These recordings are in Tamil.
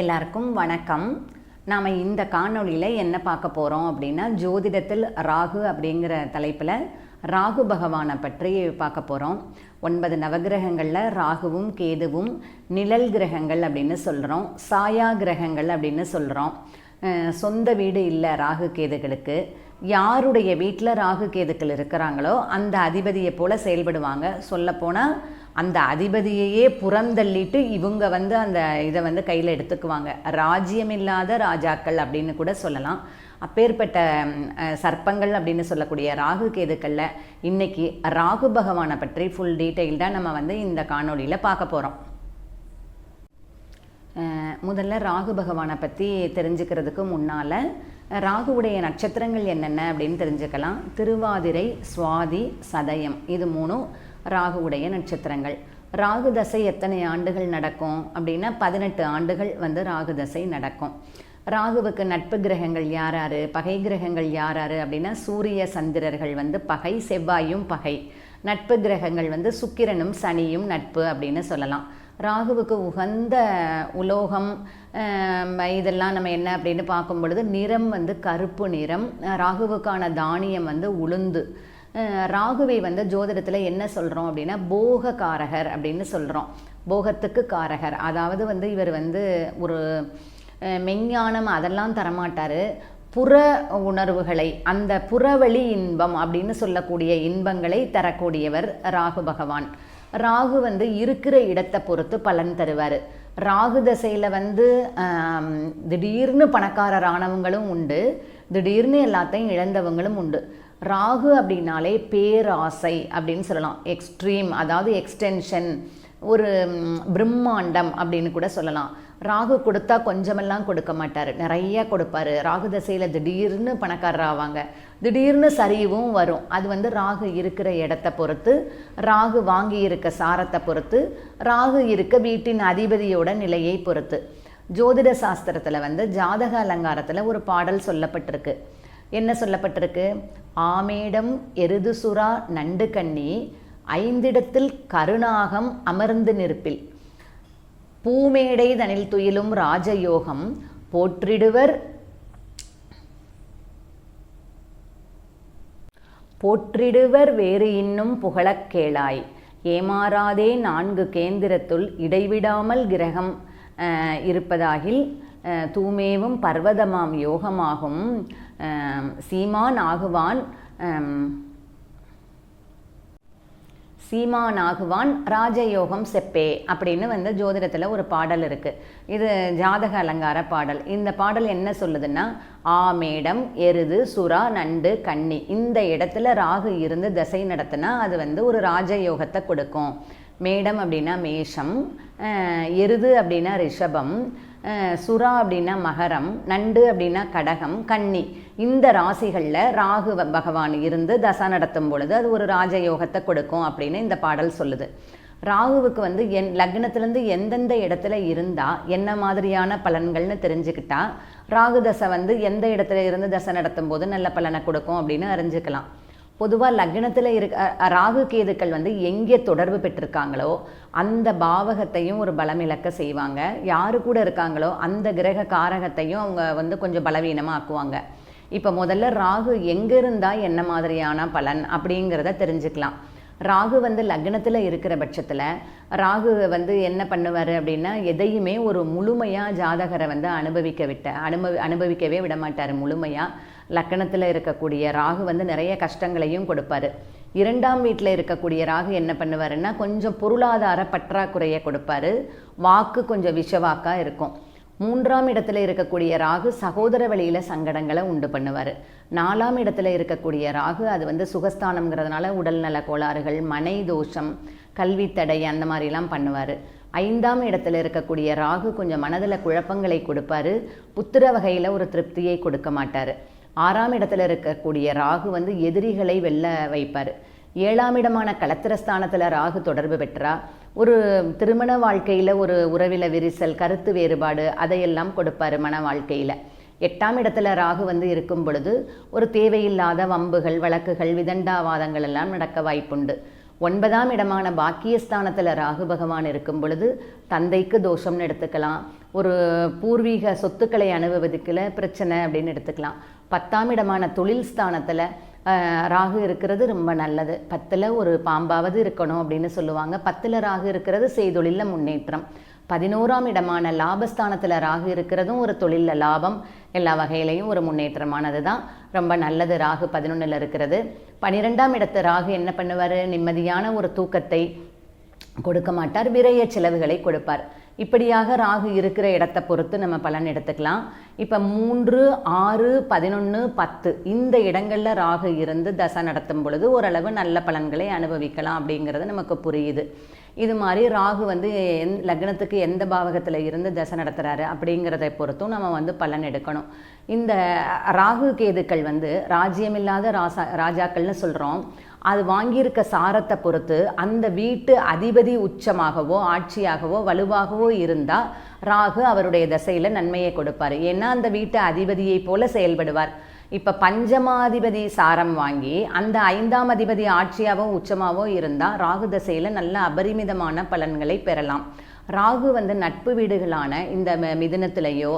எல்லாருக்கும் வணக்கம். நாம் இந்த காணொளியில் என்ன பார்க்க போகிறோம் அப்படின்னா ஜோதிடத்தில் ராகு அப்படிங்கிற தலைப்பில் ராகு பகவானை பற்றி பார்க்க போகிறோம் ஒன்பது நவகிரகங்களில் ராகுவும் கேதுவும் நிழல் கிரகங்கள் அப்படின்னு சொல்கிறோம் சாயா கிரகங்கள் அப்படின்னு சொல்கிறோம் சொந்த வீடு இல்லை ராகு கேதுகளுக்கு யாருடைய வீட்டில் ராகு கேதுக்கள் இருக்கிறாங்களோ அந்த அதிபதியை போல் செயல்படுவாங்க. சொல்லப்போனால் அந்த அதிபதியையே புறந்தள்ளிட்டு இவங்க வந்து அந்த இதை வந்து கையில் எடுத்துக்குவாங்க. ராஜ்யமில்லாத ராஜாக்கள் அப்படின்னு கூட சொல்லலாம். அப்பேற்பட்ட சர்ப்பங்கள் அப்படின்னு சொல்லக்கூடிய ராகு கேதுக்களில் இன்னைக்கு ராகு பகவானை பற்றி ஃபுல் டீட்டெயில்டாக நம்ம வந்து இந்த காணொளியில் பார்க்க போகிறோம் முதல்ல ராகு பகவானை பற்றி தெரிஞ்சுக்கிறதுக்கு முன்னால் ராகுவுடைய நட்சத்திரங்கள் என்னென்ன அப்படின்னு தெரிஞ்சுக்கலாம். திருவாதிரை சுவாதி சதயம் இது மூணும் ராகுவுடைய நட்சத்திரங்கள். ராகு தசை எத்தனை ஆண்டுகள் நடக்கும்? அப்படின்னா பதினெட்டு ஆண்டுகள் வந்து ராகு தசை நடக்கும். ராகுவுக்கு நட்பு கிரகங்கள் யார் யார் பகை கிரகங்கள் யார் யார் அப்படின்னா சூரிய சந்திரர்கள் வந்து பகை செவ்வாயும் பகை. நட்பு கிரகங்கள் வந்து சுக்கிரனும் சனியும் நட்பு அப்படின்னு சொல்லலாம். ராகுவுக்கு உகந்த உலோகம் இதெல்லாம் நம்ம என்ன அப்படின்னு பார்க்கும் பொழுது நிறம் வந்து கருப்பு நிறம் ராகுவுக்கான தானியம் வந்து உளுந்து. ராகுவை வந்து ஜோதிடத்தில் என்ன சொல்கிறோம் அப்படின்னா போக காரகர் அப்படின்னு சொல்கிறோம் போகத்துக்கு காரகர். அதாவது வந்து இவர் வந்து ஒரு மெஞ்ஞானம் அதெல்லாம் தரமாட்டார். புற உணர்வுகளை அந்த புறவழி இன்பம் அப்படின்னு சொல்லக்கூடிய இன்பங்களை தரக்கூடியவர் ராகு பகவான். ராகு வந்து இருக்கிற இடத்தை பொறுத்து பலன் தருவார். ராகு தசையில் வந்து திடீர்னு பணக்காரரானவங்களும் உண்டு. திடீர்னு எல்லாத்தையும் இழந்தவங்களும் உண்டு. ராகு அப்படின்னாலே பேராசை அப்படின்னு சொல்லலாம். எக்ஸ்ட்ரீம் அதாவது எக்ஸ்டென்ஷன் ஒரு பிரம்மாண்டம் அப்படின்னு கூட சொல்லலாம். ராகு கொடுத்தா கொஞ்சமெல்லாம் கொடுக்க மாட்டார். நிறைய கொடுப்பாரு. ராகு தசையில் திடீர்னு பணக்காரர் ஆவாங்க. திடீர்னு சரிவும் வரும். அது வந்து ராகு இருக்கிற இடத்த பொறுத்து ராகு வாங்கி இருக்க சாரத்தை பொறுத்து ராகு இருக்க வீட்டின் அதிபதியோட நிலையை பொறுத்து. ஜோதிட சாஸ்திரத்தில் வந்து ஜாதக அலங்காரத்தில் ஒரு பாடல் சொல்லப்பட்டிருக்கு. என்ன சொல்லப்பட்டிருக்கு? ஆமேடம் எருது சுறா நண்டு கண்ணி ஐந்திடத்தில் கருணாகம் அமர்ந்து நிற்பில். பூமேடை தனில் துயிலும் ராஜயோகம் போற்றிடுவர் போற்றிடுவர் வேறு இன்னும் புகழக் கேளாய். ஏமாறாதே நான்கு கேந்திரத்துள் இடைவிடாமல் கிரகம் இருப்பதாகில் அஹ், தூமேவும் பர்வதமாம் யோகமாகும். சீமான் ஆகுவான் சீமானாகுவான் ராஜயோகம் செப்பே அப்படின்னு வந்து ஜோதிடத்தில் ஒரு பாடல் இருக்குது இது ஜாதக அலங்கார பாடல். இந்த பாடல் என்ன சொல்லுதுன்னா ஆமேடம் எருது சுறா நண்டு கன்னி. இந்த இடத்துல ராகு இருந்து திசை நடத்தினா அது வந்து ஒரு ராஜயோகத்தை கொடுக்கும். மேடம் அப்படின்னா மேஷம் எருது அப்படின்னா ரிஷபம் சுறா அப்படின்னா மகரம் நண்டு அப்படின்னா கடகம் கன்னி. இந்த ராசிகளில் ராகு வ- பகவான் இருந்து தசா நடத்தும் பொழுது அது ஒரு ராஜயோகத்தை கொடுக்கும் அப்படின்னு இந்த பாடல் சொல்லுது. ராகுவுக்கு வந்து என் லக்னத்திலேருந்து எந்தெந்த இடத்துல இருந்தால் என்ன மாதிரியான பலன்கள்னு தெரிஞ்சுக்கிட்டா ராகு தசை வந்து எந்த இடத்துல இருந்து தசை நடத்தும் போது நல்ல பலனை கொடுக்கும் அப்படின்னு அறிஞ்சுக்கலாம். பொதுவாக லக்னத்தில் இருக்க ராகு கேதுக்கள் வந்து எங்கே தொடர்பு பெற்றிருக்காங்களோ அந்த பாவகத்தையும் ஒரு பலமிழக்க செய்வாங்க. யாரு கூட இருக்காங்களோ அந்த கிரக காரகத்தையும் அவங்க வந்து கொஞ்சம் பலவீனமாக ஆக்குவாங்க இப்போ முதல்ல ராகு எங்கே இருந்தால் என்ன மாதிரியான பலன் அப்படிங்கிறத தெரிஞ்சுக்கலாம். ராகு வந்து லக்னத்தில் இருக்கிற பட்சத்தில் ராகு வந்து என்ன பண்ணுவார் அப்படின்னா எதையுமே ஒரு முழுமையாக ஜாதகரை வந்து அனுபவிக்க விட்ட அனுபவி அனுபவிக்கவே விட மாட்டார் முழுமையாக லக்கணத்தில் இருக்கக்கூடிய ராகு வந்து நிறைய கஷ்டங்களையும் கொடுப்பாரு. இரண்டாம் வீட்டில் இருக்கக்கூடிய ராகு என்ன பண்ணுவாருன்னா கொஞ்சம் பொருளாதார பற்றாக்குறையை கொடுப்பாரு. வாக்கு கொஞ்சம் விஷவாக்காக இருக்கும். மூன்றாம் இடத்துல இருக்கக்கூடிய ராகு சகோதர வழியில் சங்கடங்களை உண்டு பண்ணுவார். நாலாம் இடத்துல இருக்கக்கூடிய ராகு அது வந்து சுகஸ்தானம்ங்கிறதுனால உடல்நல கோளாறுகள் மனை தோஷம் கல்வி தடை அந்த மாதிரிலாம் பண்ணுவார். ஐந்தாம் இடத்துல இருக்கக்கூடிய ராகு கொஞ்சம் மனதில் குழப்பங்களை கொடுப்பாரு. புத்திர வகையில் ஒரு திருப்தியை கொடுக்க மாட்டார். ஆறாம் இடத்துல இருக்கக்கூடிய ராகு வந்து எதிரிகளை வெல்ல வைப்பார். ஏழாம் இடமான களத்திரஸ்தானத்தில் ராகு தொடர்பு பெற்றா ஒரு திருமண வாழ்க்கையில் ஒரு உறவில விரிசல் கருத்து வேறுபாடு அதையெல்லாம் கொடுப்பாரு மன வாழ்க்கையில். எட்டாம் இடத்துல ராகு வந்து இருக்கும் பொழுது ஒரு தேவையில்லாத வம்புகள் வழக்குகள் விதண்டாவாதங்கள் எல்லாம் நடக்க வாய்ப்புண்டு. ஒன்பதாம் இடமான பாக்கியஸ்தானத்தில் ராகு பகவான் இருக்கும் பொழுது தந்தைக்கு தோஷம்னு எடுத்துக்கலாம். ஒரு பூர்வீக சொத்துக்களை அனுபவிக்கல பிரச்சனை அப்படின்னு எடுத்துக்கலாம். பத்தாம் இடமான தொழில் ஸ்தானத்தில் ராகு இருக்கிறது ரொம்ப நல்லது. பத்தில் ஒரு பாம்பாவது இருக்கணும் அப்படின்னு சொல்லுவாங்க. பத்தில் ராகு இருக்கிறது செய்தொழிலில் முன்னேற்றம். பதினோராம் இடமான லாபஸ்தானத்தில் ராகு இருக்கிறதும் ஒரு தொழிலில் லாபம். எல்லா வகையிலையும் ஒரு முன்னேற்றமானது தான் ரொம்ப நல்லது ராகு பதினொன்றில் இருக்கிறது. பன்னிரெண்டாம் இடத்து ராகு என்ன பண்ணுவார்? நிம்மதியான ஒரு தூக்கத்தை கொடுக்க மாட்டார். விரைய செலவுகளை கொடுப்பார். இப்படியாக ராகு இருக்கிற இடத்தை பொறுத்து நம்ம பலன் எடுத்துக்கலாம். இப்போ மூன்று ஆறு பதினொன்று பத்து இந்த இடங்களில் ராகு இருந்து தசை நடத்தும் பொழுது ஓரளவு நல்ல பலன்களை அனுபவிக்கலாம் அப்படிங்கிறது நமக்கு புரியுது. இது மாதிரி ராகு வந்து எந் லக்னத்துக்கு எந்த பாவகத்தில் இருந்து தசை நடத்துகிறாரு அப்படிங்கிறத பொறுத்தும் நம்ம வந்து பலன் எடுக்கணும். இந்த ராகு கேதுக்கள் வந்து ராஜ்யமில்லாத ராசா ராஜாக்கள்னு சொல்கிறோம் அது வாங்கியிருக்க சாரத்தை பொறுத்து அந்த வீட்டு அதிபதி உச்சமாகவோ ஆட்சியாகவோ வலுவாகவோ இருந்தால் ராகு அவருடைய தசையில் நன்மையை கொடுப்பார். ஏன்னா அந்த வீட்டு அதிபதியை போல செயல்படுவார். இப்போ பஞ்சமாதிபதி சாரம் வாங்கி அந்த ஐந்தாம் அதிபதி ஆட்சியாவோ உச்சமாவோ இருந்தால் ராகு தசையில் நல்ல அபரிமிதமான பலன்களை பெறலாம். ராகு வந்து நட்பு வீடுகளான இந்த மிதுனத்திலேயோ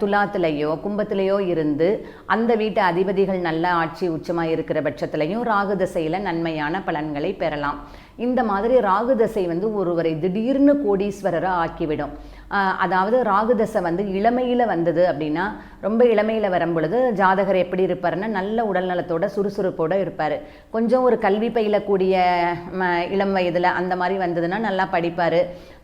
துலாத்திலேயோ கும்பத்திலேயோ இருந்து அந்த வீட்டு அதிபதிகள் நல்ல ஆட்சி உச்சமாக இருக்கிற பட்சத்திலையும் ராகு தசையில் நன்மையான பலன்களை பெறலாம். இந்த மாதிரி ராகு தசை வந்து ஒருவரை திடீர்னு கோடீஸ்வரராக ஆக்கிவிடும். அதாவது ராகு தசை வந்து இளமையில் வந்தது அப்படின்னா ரொம்ப இளமையில் வரும் பொழுது ஜாதகர் எப்படி இருப்பாருன்னா நல்ல உடல்நலத்தோட சுறுசுறுப்போடு இருப்பார். கொஞ்சம் ஒரு கல்வி பயிலக்கூடிய இளம் வயதில் அந்த மாதிரி வந்ததுன்னா நல்லா படிப்பார்.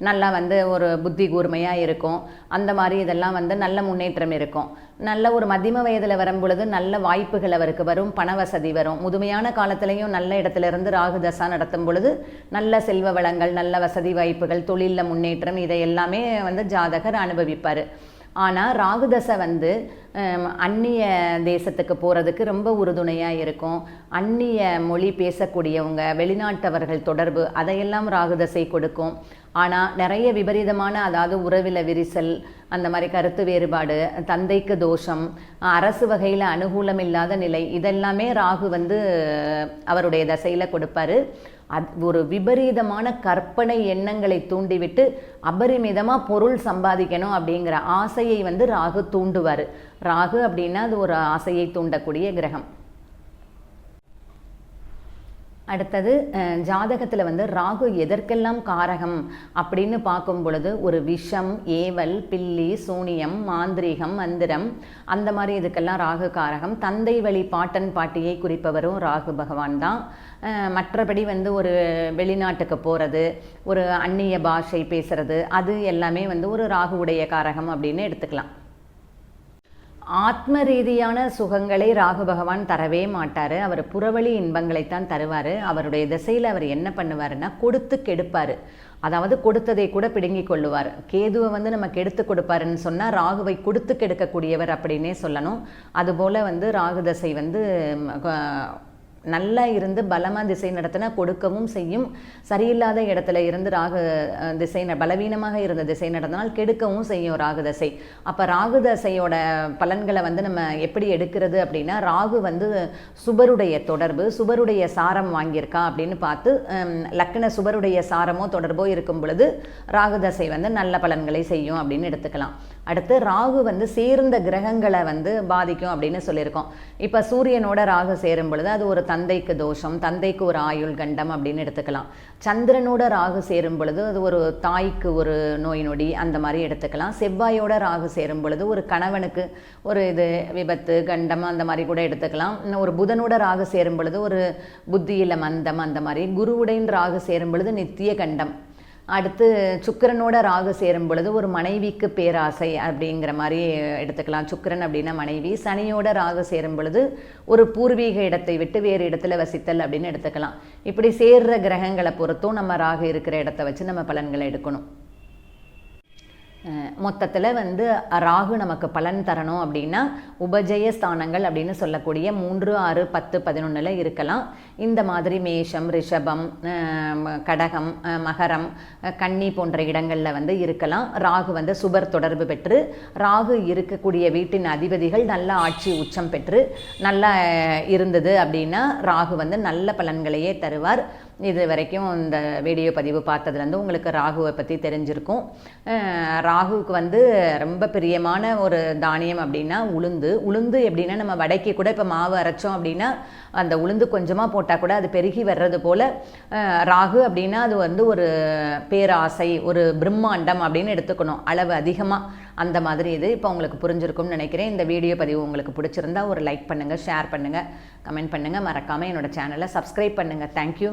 நல்லா வந்து ஒரு புத்தி கூர்மையாக இருக்கும். அந்த மாதிரி இதெல்லாம் வந்து நல்ல முன்னேற்றம் இருக்கும். நல்ல ஒரு மத்தியம வயதில் வரும் பொழுது நல்ல வாய்ப்புகள் அவருக்கு வரும் பண வசதி வரும். முதுமையான காலத்திலையும் நல்ல இடத்துல இருந்து ராகு தசா நடத்தும் பொழுது நல்ல செல்வ வளங்கள் நல்ல வசதி வாய்ப்புகள் தொழிலில் முன்னேற்றம் இதை எல்லாமே வந்து ஜாதகர் அனுபவிப்பார். ஆனால் ராகுதசை வந்து அந்நிய தேசத்துக்கு போகிறதுக்கு ரொம்ப உறுதுணையாக இருக்கும். அந்நிய மொழி பேசக்கூடியவங்க வெளிநாட்டவர்கள் தொடர்பு அதையெல்லாம் ராகுதசை கொடுக்கும். ஆனால் நிறைய விபரீதமான அதாவது உறவில விரிசல் அந்த மாதிரி கருத்து வேறுபாடு தந்தைக்கு தோஷம் அரசு வகையில் அனுகூலம் இல்லாத நிலை இதெல்லாமே ராகு வந்து அவருடைய தசையில் கொடுப்பாரு. அத் ஒரு விபரீதமான கற்பனை எண்ணங்களை தூண்டிவிட்டு அபரிமிதமாக பொருள் சம்பாதிக்கணும் அப்படிங்கிற ஆசையை வந்து ராகு தூண்டுவார். ராகு அப்படின்னா அது ஒரு ஆசையை தூண்டக்கூடிய கிரகம். அடுத்தது ஜாதகத்தில் வந்து ராகு எதற்கெல்லாம் காரகம் அப்படின்னு பார்க்கும் பொழுது ஒரு விஷம் ஏவல் பில்லி சூனியம் மாந்திரீகம் மந்திரம் அந்த மாதிரி இதுக்கெல்லாம் ராகு காரகம். தந்தை வழி பாட்டன் பாட்டியை குறிப்பவரும் ராகு பகவான் தான். மற்றபடி வந்து ஒரு வெளிநாட்டுக்கு போகிறது ஒரு அந்நிய பாஷை பேசுறது அது எல்லாமே வந்து ஒரு ராகுவுடைய காரகம் அப்படின்னு எடுத்துக்கலாம். ஆத்ம ரீதியான சுகங்களை ராகு பகவான் தரவே மாட்டார். அவர் புறவழி இன்பங்களைத்தான் தருவார். அவருடைய திசையில் அவர் என்ன பண்ணுவாருன்னா கொடுத்து கெடுப்பார். அதாவது கொடுத்ததை கூட பிடுங்கி கொள்ளுவார். கேதுவை வந்து நம்ம கெடுத்து கொடுப்பாருன்னு சொன்னால் ராகுவை கொடுத்து கெடுக்கக்கூடியவர் அப்படின்னே சொல்லணும். அதுபோல் வந்து ராகு தசை வந்து நல்லா இருந்து பலமாக திசை நடத்தினா கொடுக்கவும் செய்யும். சரியில்லாத இடத்துல இருந்து ராகு திசை பலவீனமாக இருந்த திசை நடத்தினால் கெடுக்கவும் செய்யும் ராகு தசை. அப்போ ராகு தசையோட பலன்களை வந்து நம்ம எப்படி எடுக்கிறது அப்படின்னா ராகு வந்து சுபருடைய தொடர்பு சுபருடைய சாரம் வாங்கியிருக்கா அப்படின்னு பார்த்து லக்கண சுபருடைய சாரமோ தொடர்போ இருக்கும் பொழுது ராகு தசை வந்து நல்ல பலன்களை செய்யும் அப்படின்னு எடுத்துக்கலாம். அடுத்து ராகு வந்து சேர்ந்த கிரகங்களை வந்து பாதிக்கும் அப்படின்னு சொல்லியிருக்கோம். இப்போ சூரியனோட ராகு சேரும் பொழுது அது ஒரு தந்தைக்கு தோஷம் தந்தைக்கு ஒரு ஆயுள் கண்டம் அப்படின்னு எடுத்துக்கலாம். சந்திரனோட ராகு சேரும் பொழுது அது ஒரு தாய்க்கு ஒரு நோய் நொடி அந்த மாதிரி எடுத்துக்கலாம். செவ்வாயோட ராகு சேரும் பொழுது ஒரு கணவனுக்கு ஒரு இது விபத்து கண்டம் அந்த மாதிரி கூட எடுத்துக்கலாம். இன்னும் ஒரு புதனோட ராகு சேரும் பொழுது ஒரு புத்தியில் மந்தம் அந்த மாதிரி குருவுடையின் ராகு சேரும் பொழுது நித்திய கண்டம் அடுத்து சுக்கரனோட ராகு சேரும் பொழுது ஒரு மனைவிக்கு பேராசை அப்படிங்கிற மாதிரி எடுத்துக்கலாம். சுக்கரன் அப்படின்னா மனைவி. சனியோட ராகு சேரும் பொழுது ஒரு பூர்வீக இடத்தை விட்டு வேறு இடத்துல வசித்தல் அப்படின்னு எடுத்துக்கலாம். இப்படி சேர்ற கிரகங்களை பொறுத்தும் நம்ம ராகு இருக்கிற இடத்த வச்சு நம்ம பலன்களை எடுக்கணும். மொத்தத்தில் வந்து ராகு நமக்கு பலன் தரணும் அப்படின்னா உபஜய ஸ்தானங்கள் அப்படின்னு சொல்லக்கூடிய மூன்று ஆறு பத்து பதினொன்றில் இருக்கலாம். இந்த மாதிரி மேஷம் ரிஷபம் கடகம் மகரம் கன்னி போன்ற இடங்களில் வந்து இருக்கலாம். ராகு வந்து சுபர் தொடர்பு பெற்று ராகு இருக்கக்கூடிய வீட்டின் அதிபதிகள் நல்ல ஆட்சி உச்சம் பெற்று நல்லா இருந்தது அப்படின்னா ராகு வந்து நல்ல பலன்களையே தருவார். இது வரைக்கும் இந்த வீடியோ பதிவு பார்த்ததுலேருந்து உங்களுக்கு ராகுவை பற்றி தெரிஞ்சிருக்கும். ராகுவுக்கு வந்து ரொம்ப பிரியமான ஒரு தானியம் அப்படின்னா உளுந்து. உளுந்து எப்படின்னா நம்ம வடைக்கு கூட இப்போ மாவு அரைச்சோம் அப்படின்னா அந்த உளுந்து கொஞ்சமாக போட்டால் கூட அது பெருகி வர்றது போல் ராகு அப்படின்னா அது வந்து ஒரு பேராசை ஒரு பிரம்மாண்டம் அப்படின்னு எடுத்துக்கணும். அளவு அதிகமாக. அந்த மாதிரி இது இப்போ உங்களுக்கு புரிஞ்சிருக்கும்னு நினைக்கிறேன். இந்த வீடியோ பதிவு உங்களுக்கு பிடிச்சிருந்தா ஒரு லைக் பண்ணுங்கள் ஷேர் பண்ணுங்கள் கமெண்ட் பண்ணுங்கள் மறக்காமல் என்னோடய சேனலை சப்ஸ்கிரைப் பண்ணுங்கள் தேங்க்யூ